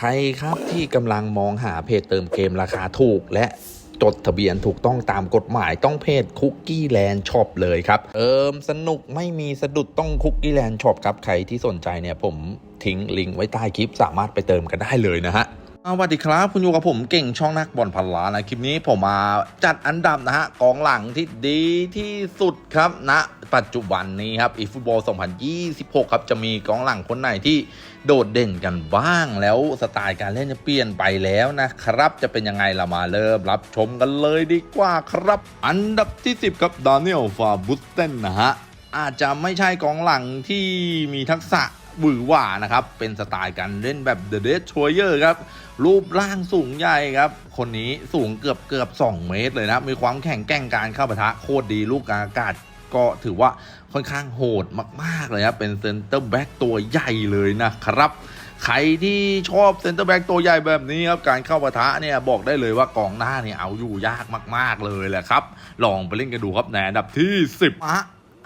ใครครับที่กำลังมองหาเพจเติมเกมราคาถูกและจดทะเบียนถูกต้องตามกฎหมายต้องเพจคุกกี้แลนด์ช็อปเลยครับ เอิมสนุกไม่มีสะดุดต้องคุกกี้แลนด์ช็อปครับ ใครที่สนใจเนี่ยผมทิ้งลิงก์ไว้ใต้คลิปสามารถไปเติมกันได้เลยนะฮะ สวัสดีครับ คุณอยู่กับผมเก่งช่องนักบอลพันล้านนะ คลิปนี้ผมมาจัดอันดับนะฮะกองหลังที่ดีที่สุดครับณนะปัจจุบันนี้ครับอีฟุตบอล 2026 ครับ จะมีกองหลังคนไหนที่โดดเด่นกันบ้างแล้วสไตล์การเล่นจะเปลี่ยนไปแล้วนะครับ จะเป็นยังไงเรามาเริ่มรับชมกันเลยดีกว่าครับ อันดับที่ 10 ครับดานิเอลฟาบุสเตนนะฮะอาจจะไม่ใช่กองหลังที่มีทักษะ หวือหวานะครับ เป็นสไตล์การเล่นแบบ The Dead Troyer ครับ รูปร่างสูงใหญ่ครับ คนนี้สูงเกือบเกือบ 2 เมตรเลยนะ มีความแข็งแกร่งการเข้าปะทะโคตรดีลูกอากาศก็ถือว่าค่อนข้างโหดมาก ๆ เลยครับ เป็นเซนเตอร์แบ็กตัวใหญ่เลยนะครับใครที่ชอบเซนเตอร์แบ็กตัวใหญ่แบบนี้ครับ การเข้าปะทะเนี่ยบอกได้เลยว่ากองหน้าเนี่ยเอาอยู่ยากมาก ๆเลยแหละครับ ลองไปเล่นกันดูครับในอันดับที่ 10อะ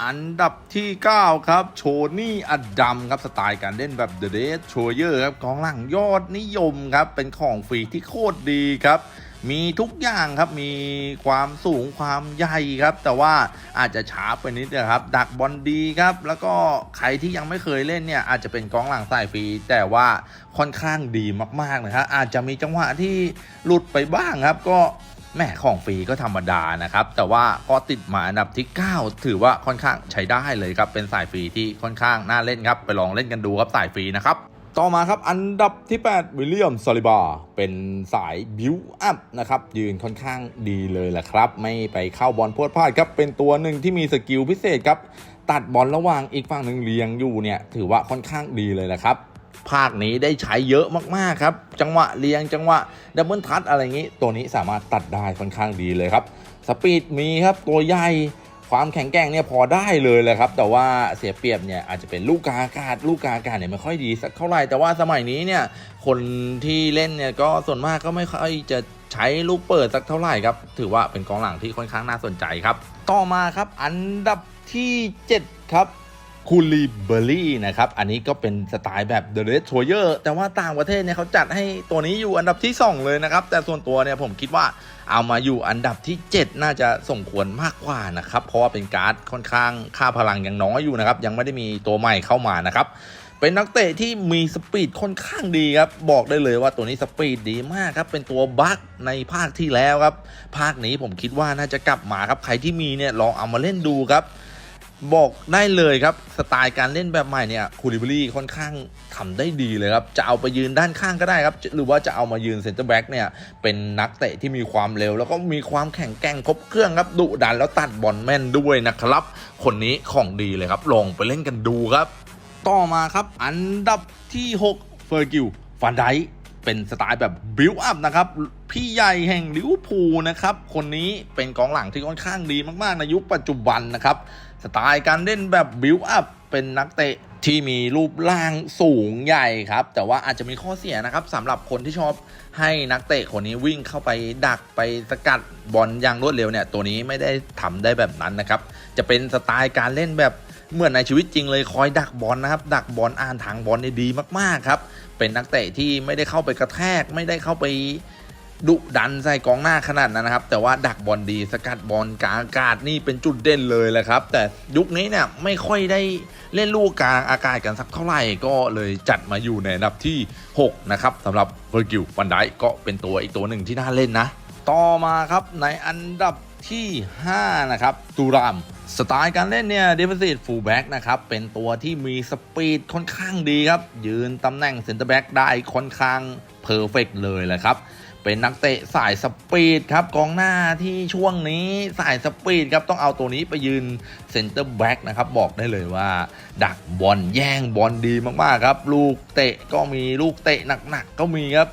อันดับที่ 9 ครับ โชนี่อดัมครับ สไตล์การเล่นแบบ The d e a d t r o y e r ครับกองหลังยอดนิยมครับ เป็นของฟรีที่โคตรดีครับ มีทุกอย่างครับ มีความสูงความใหญ่ครับ แต่ว่าอาจจะช้าไปนิดนะครับ ดักบอลดีครับ แล้วก็ใครที่ยังไม่เคยเล่นเนี่ย อาจจะเป็นกองหลังสายฟรี แต่ว่าค่อนข้างดีมากๆนะครับอาจจะมีจังหวะที่หลุดไปบ้างครับ ก็ แม่ของฟรีก็ธรรมดานะครับ แต่ว่าก็ติดมาอันดับที่ 9 ถือว่าค่อนข้างใช้ได้เลยครับ เป็นสายฟรีที่ค่อนข้างน่าเล่นครับ ไปลองเล่นกันดูครับสายฟรีนะครับ ต่อมาครับอันดับที่ 8 วิลเลียมซาลิบา เป็นสายบิวอัพนะครับ ยืนค่อนข้างดีเลยแหละครับ ไม่ไปเข้าบอลพวดพลาดครับ เป็นตัวหนึ่งที่มีสกิลพิเศษครับ ตัดบอลระหว่างอีกฝั่งหนึ่งเรียงอยู่เนี่ย ถือว่าค่อนข้างดีเลยแหละครับ ภาคนี้ได้ใช้เยอะมากๆครับ จังหวะเรียงจังหวะดับเบิลทัชอะไรอย่างนี้ ตัวนี้สามารถตัดได้ค่อนข้างดีเลยครับ สปีดมีครับตัวใหญ่ความแข็งแกร่งเนี่ยพอได้เลยแหละครับ แต่ว่าเสียเปรียบเนี่ยอาจจะเป็นลูกกาอากาศลูกกาอากาศเนี่ยไม่ค่อยดีสักเท่าไหร่แต่ว่าสมัยนี้เนี่ยคนที่เล่นเนี่ยก็ส่วนมากก็ไม่ค่อยจะใช้ลูกเปิดสักเท่าไหร่ครับ ถือว่าเป็นกองหลังที่ค่อนข้างน่าสนใจครับ ต่อมาครับอันดับที่ 7 ครับ คูลีเบอรี่นะครับ อันนี้ก็เป็นสไตล์แบบ The Red t r o y e r แต่ว่าต่างประเทศเนี่ยเขาจัดให้ตัวนี้อยู่อันดับที่ 2 เลยนะครับ แต่ส่วนตัวเนี่ยผมคิดว่าเอามาอยู่อันดับที่ 7 น่าจะส่งควรมากกว่านะครับ เพราะว่าเป็นการ์ดค่อนข้างค่าพลังยังน้อยอยู่นะครับ ยังไม่ได้มีตัวใหม่เข้ามานะครับเป็นนักเตะที่มีสปีดค่อนข้างดีครับ บอกได้เลยว่าตัวนี้สปีดดีมากครับ เป็นตัวบัคในภาคที่แล้วครับ ภาคนี้ผมคิดว่าน่าจะกลับมาครับ ใครที่มีเนี่ยลองเอามาเล่นดูครับ บอกได้เลยครับ สไตล์การเล่นแบบใหม่เนี่ยคูริบรี่ค่อนข้างทำได้ดีเลยครับ จะเอาไปยืนด้านข้างก็ได้ครับ หรือว่าจะเอามายืนเซนเตอร์แบ็กเนี่ย เป็นนักเตะที่มีความเร็ว แล้วก็มีความแข็งแกร่งครบเครื่องครับ ดุดันแล้วตัดบอลแม่นด้วยนะครับ คนนี้ของดีเลยครับ ลองไปเล่นกันดูครับ ต่อมาครับ อันดับที่ 6 เฟอร์กิลฟันได เป็นสไตล์แบบบิวอัพนะครับ พี่ใหญ่แห่งลิเวอร์พูลนะครับ คนนี้เป็นกองหลังที่ค่อนข้างดีมากๆ ในยุคปัจจุบันนะครับ สไตล์การเล่นแบบบิวอัพเป็นนักเตะที่มีรูปร่างสูงใหญ่ครับ แต่ว่าอาจจะมีข้อเสียนะครับสำหรับคนที่ชอบให้นักเตะคนนี้วิ่งเข้าไปดักไปสกัดบอลอย่างรวดเร็วเนี่ย ตัวนี้ไม่ได้ทำได้แบบนั้นนะครับ จะเป็นสไตล์การเล่นแบบเหมือนในชีวิตจริงเลยคอยดักบอลนะครับ ดักบอลอ่านทางบอลได้ดีมากๆครับ เป็นนักเตะที่ไม่ได้เข้าไปกระแทก ไม่ได้เข้าไปดุดันใส่กองหน้าขนาดนั้นนะครับ แต่ว่าดักบอลดีสกัดบอลกลางอากาศนี่เป็นจุดเด่นเลยแหละครับ แต่ยุคนี้เนี่ยไม่ค่อยได้เล่นลูกกลางอากาศกันสักเท่าไหร่ก็เลยจัดมาอยู่ในอันดับที่ 6 นะครับสำหรับเวอร์กิลฟันไดก็เป็นตัวอีกตัวหนึ่งที่น่าเล่นนะ ต่อมาครับในอันดับ ที่ 5 นะครับตูรามสไตล์การเล่นเนี่ย defensive fullback นะครับ เป็นตัวที่มีสปีดค่อนข้างดีครับ ยืนตำแหน่ง center back ได้ค่อนข้างเพอร์เฟกเลยแหละครับ เป็นนักเตะสายสปีดครับ กองหน้าที่ช่วงนี้สายสปีดครับ ต้องเอาตัวนี้ไปยืนเซนเตอร์แบ็กนะครับ บอกได้เลยว่า ดักบอลแย่งบอลดีมากๆครับ ลูกเตะก็มีลูกเตะหนักๆก็มีครับ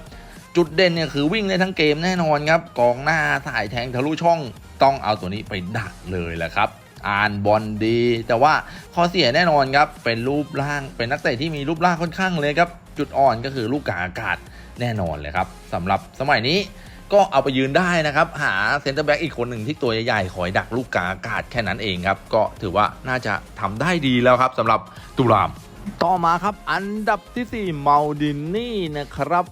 จุดเด่นเนี่ยคือวิ่งได้ทั้งเกมแน่นอนครับกองหน้าสายแทงทะลุช่อง ต้องเอาตัวนี้ไปดักเลยแหละครับ อ่านบอลดี แต่ว่าข้อเสียแน่นอนครับ เป็นรูปร่างเป็นนักเตะที่มีรูปร่างค่อนข้างเลยครับ จุดอ่อนก็คือลูกกาอากาศแน่นอนเลยครับสำหรับสมัยนี้ก็เอาไปยืนได้นะครับ หาเซนเตอร์แบ็กอีกคนหนึ่งที่ตัวใหญ่ๆคอยดักลูกกาอากาศแค่นั้นเองครับ ก็ถือว่าน่าจะทำได้ดีแล้วครับสำหรับตุราม ต่อมาครับ อันดับที่ 4 เมาดินนี่นะครับ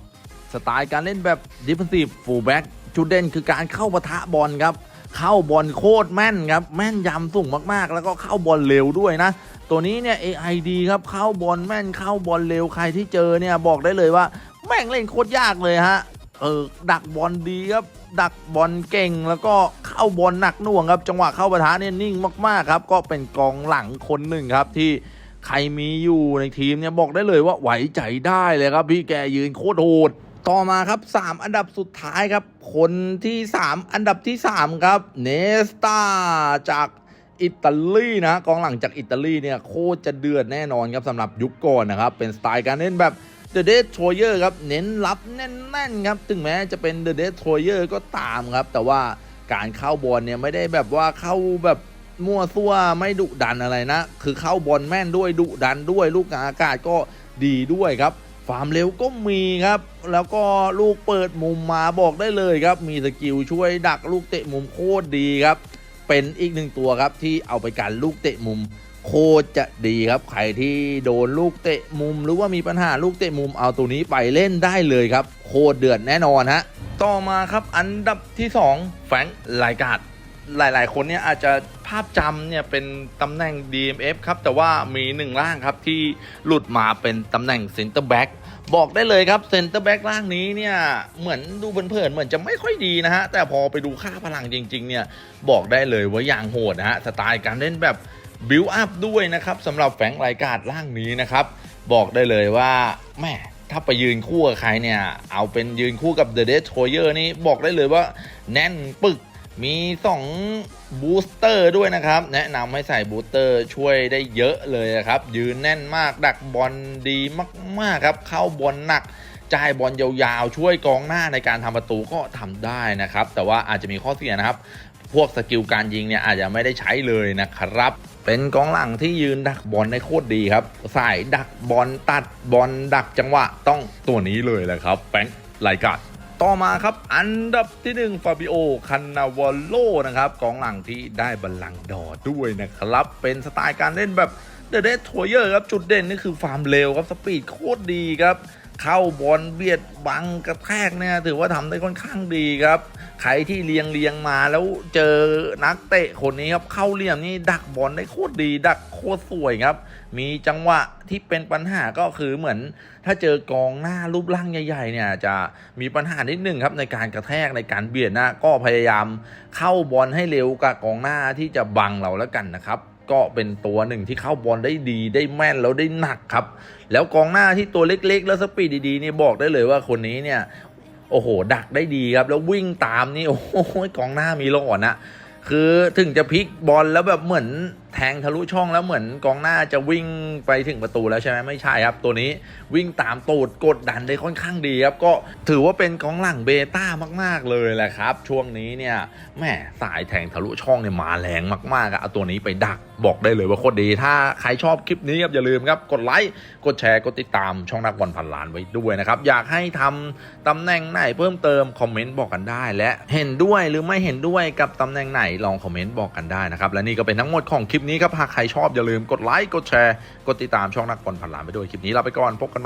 สไตล์การเล่นแบบ defensive fullback จุดเด่นคือการเข้าปะทะบอลครับ เข้าบอลโคตรแม่นครับ แม่นยำสูงมากๆ แล้วก็เข้าบอลเร็วด้วยนะ ตัวนี้เนี่ย AID ครับเข้าบอลแม่นเข้าบอลเร็วใครที่เจอเนี่ยบอกได้เลยว่า แม่งเล่นโคตรยากเลยฮะเออดักบอลดีครับดักบอลเก่งแล้วก็เข้าบอลหนักหน่วงครับ จังหวะเข้าประทะเนี่ยนิ่งมากๆครับ ก็เป็นกองหลังคนหนึ่งครับที่ใครมีอยู่ในทีมเนี่ยบอกได้เลยว่าไหวใจได้เลยครับ พี่แกยืนโคตรโหด ต่อมาครับ 3 อันดับสุดท้ายครับ คนที่ 3 อันดับที่ 3 ครับเนสตาจากอิตาลีนะกองหลังจากอิตาลีเนี่ยโคตรจะเดือดแน่นอนครับสำหรับยุคก่อนนะครับ เป็นสไตล์การเล่นแบบ The Dead Troyer ครับเน้นรับแน่นๆครับถึงแม้จะเป็น The Dead Troyer ก็ตามครับ แต่ว่าการเข้าบอลเนี่ยไม่ได้แบบว่าเข้าแบบมั่วซั่วไม่ดุดันอะไรนะ คือเข้าบอลแม่นด้วยดุดันด้วยลูกอากาศก็ดีด้วยครับ ฟามเร็วก็มีครับ แล้วก็ลูกเปิดมุมมาบอกได้เลยครับ มีสกิลช่วยดักลูกเตะมุมโคตรดีครับ เป็นอีกหนึ่งตัวครับที่เอาไปกันลูกเตะมุมโคตรจะดีครับ ใครที่โดนลูกเตะมุม หรือว่ามีปัญหาลูกเตะมุมเอาตัวนี้ไปเล่นได้เลยครับ โคตรเดือดแน่นอนฮะ ต่อมาครับอันดับที่ 2 แฟงไลกาด หลาย ๆ คนเนี่ยอาจจะภาพจำเนี่ยเป็นตำแหน่ง DMF ครับแต่ว่ามีหนึ่งร่างครับที่หลุดมาเป็นตำแหน่งเซนเตอร์แบ็กบอกได้เลยครับเซนเตอร์แบ็กร่างนี้เนี่ยเหมือนดูเผินๆเหมือนจะไม่ค่อยดีนะฮะแต่พอไปดูค่าพลังจริง ๆ เนี่ยบอกได้เลยว่าอย่างโหดนะฮะสไตล์การเล่นแบบบิวอัพด้วยนะครับสำหรับแฝงรายการร่างนี้นะครับบอกได้เลยว่าแม่ถ้าไปยืนคู่กับใครเนี่ย เอาเป็นยืนคู่กับ The Dead Troyer นี่บอกได้เลยว่าแน่นปึก มี2บูสเตอร์ด้วยนะครับ แนะนำให้ใส่บูสเตอร์ช่วยได้เยอะเลยครับ ยืนแน่นมากดักบอลดีมาก ๆ ครับ เข้าบอลหนักจ่ายบอลยาวๆ ช่วยกองหน้าในการทำประตูก็ทำได้นะครับ แต่ว่าอาจจะมีข้อเสียนะครับ พวกสกิลการยิงเนี่ยอาจจะไม่ได้ใช้เลยนะครับ เป็นกองหลังที่ยืนดักบอลได้โคตรดีครับสายดักบอลตัดบอลดักจังหวะต้องตัวนี้เลยแหละครับแฟงไลกัด ต่อมาครับ อันดับที่ 1 ฟาบิโอคันนาวอลโลนะครับกองหลังที่ได้บัลลังดอด้วยนะครับ เป็นสไตล์การเล่นแบบเดอะเดททเยอร์ครับ จุดเด่นนี่คือฟาร์มเร็วครับ สปีดโคตรดีครับ เข้าบอลเบียดบังกระแทกเนี่ยถือว่าทำได้ค่อนข้างดีครับ ใครที่เลียงเลียงมาแล้วเจอนักเตะคนนี้ครับเข้าเหลี่ยมนี่ดักบอลได้โคตรดี ดักโคตรสวยครับ มีจังหวะที่เป็นปัญหาก็คือเหมือน ถ้าเจอกองหน้ารูปร่างใหญ่ ๆ เนี่ยจะมีปัญหานิดหนึ่งครับในการกระแทกในการเบียดน้าก็พยายามเข้าบอลให้เร็วกับกองหน้าที่จะบังเราแล้วกันนะครับ ก็เป็นตัวหนึ่งที่เข้าบอลได้ดีได้แม่นแล้วได้หนักครับ แล้วกองหน้าที่ตัวเล็กๆ แล้วสปีดดีๆนี่บอกได้เลยว่าคนนี้เนี่ยโอ้โห ดักได้ดีครับ แล้ววิ่งตามนี่โอ้โหกองหน้ามีหลอนนะคือถึงจะพลิกบอลแล้วแบบเหมือนแทงทะลุช่องแล้วเหมือนกองหน้าจะวิ่งไปถึงประตูแล้วใช่ไหมไม่ใช่ครับ ตัวนี้วิ่งตามตูดกดดันได้ค่อนข้างดีครับ ก็ถือว่าเป็นกองหลังเบต้ามาก ๆ เลยแหละครับ ช่วงนี้เนี่ยแม่สายแทงทะลุช่องเนี่ยมาแรงมากๆอะเอาตัวนี้ไปดักบอกได้เลยว่าโคตรดีถ้าใครชอบคลิปนี้ครับอย่าลืมครับกดไลค์กดแชร์กดติดตามช่องนักบอลพันล้านไว้ด้วยนะครับอยากให้ทำตำแหน่งไหนเพิ่มเติมคอมเมนต์บอกกันได้ และเห็นด้วยหรือไม่เห็นด้วยกับตำแหน่งไหนลองคอมเมนต์บอกกันได้นะครับและนี่ก็เป็นทั้งหมดของคลิปนี้ครับ หากใครชอบอย่าลืมกดไลค์ กดแชร์ กดติดตามช่องนักบอลพันล้านไปด้วย คลิปนี้ลาไปก่อน พบกันใหม่